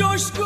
coşku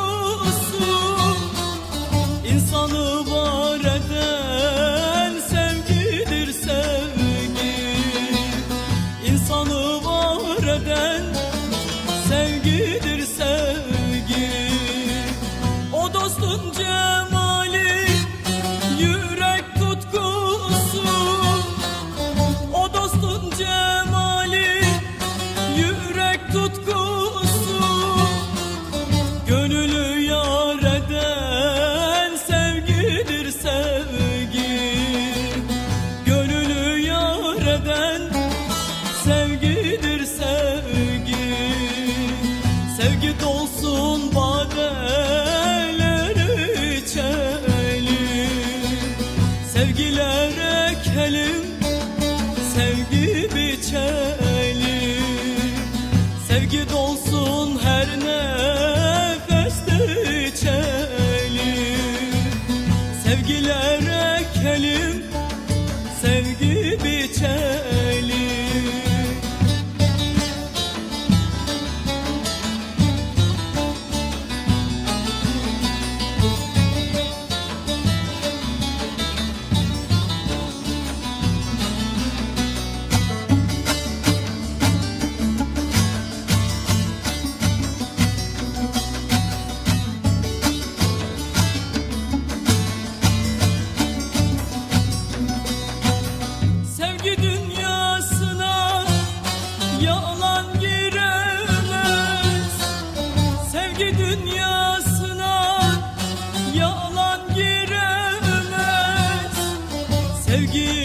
Sevgi dolsun badeler içelim Sevgiler ekelim Sevgi biçelim. Sevgi dolsun her ne sevgi.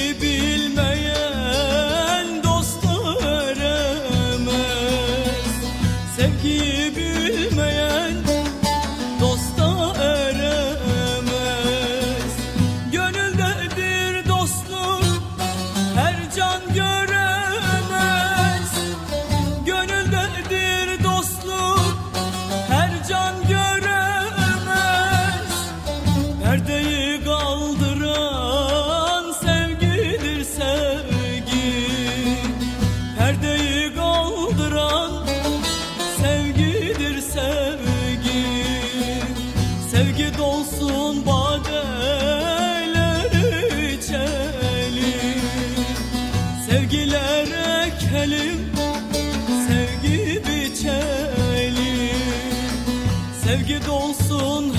dolsun badeler içelim Sevgiler ekelim, sevgi biçelim. Sevgi dolsun